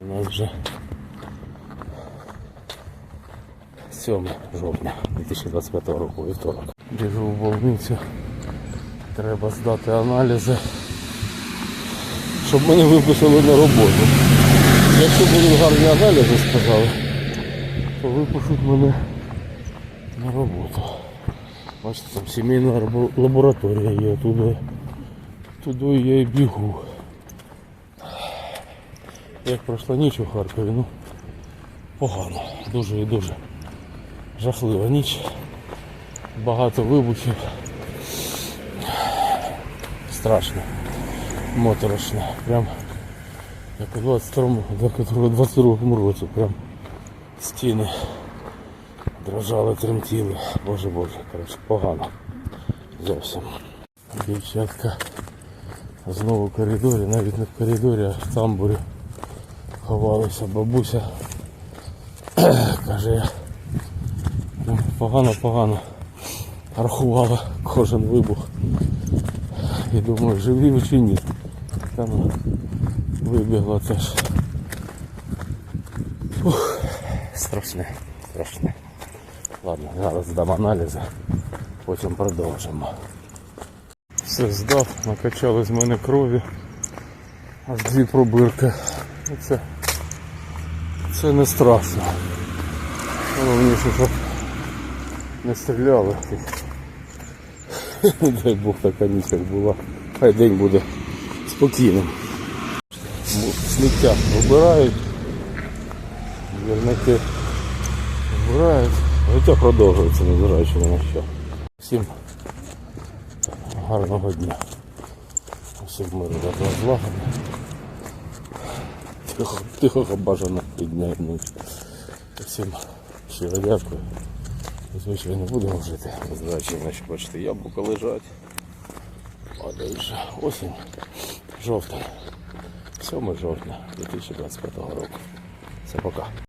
У нас вже 7 жовтня 2025 року вівторок. Біжу в больницю. Треба здати аналізи, щоб мене виписали на роботу. Якщо будуть гарні аналізи, сказали, то випишуть мене на роботу. Бачите, там сімейна лабораторія є, туди, туди я і бігу. Як пройшла ніч у Харкові, ну погано, дуже і дуже жахлива ніч. Багато вибухів. Страшно, моторошно. Прям як у 22-му, 22-му році, прям стіни дрожали, тремтіли. Боже Боже, коротше, погано. Зовсім. Дівчатка знову в коридорі, навіть не в коридорі, а в тамбурі ховалися. Бабуся каже, я погано-погано рахувала кожен вибух. І думаю, живі ви чи ні. Там вибігла теж. Ух, страшне, страшне. Ладно, зараз здам аналізи, потім продовжимо. Все здав, накачали з мене крові. Аж дві пробирки. І Це, не страшно. Головніше, щоб не стріляли. Дай Бог така ніч як була. Хай день буде спокійним. Сміття вибирають. Вірники вбирають. Життя продовжується, незважаючи ні на що. Всім гарного дня. Всім миру добра злагоди. Тихо, тихого і ночі. Всім щиро дякую. Звичайно, будемо жити. Здачі, значить, бачите, яблука лежать. А далі осінь. Жовтень. 7 жовтня 2025 року. Все пока.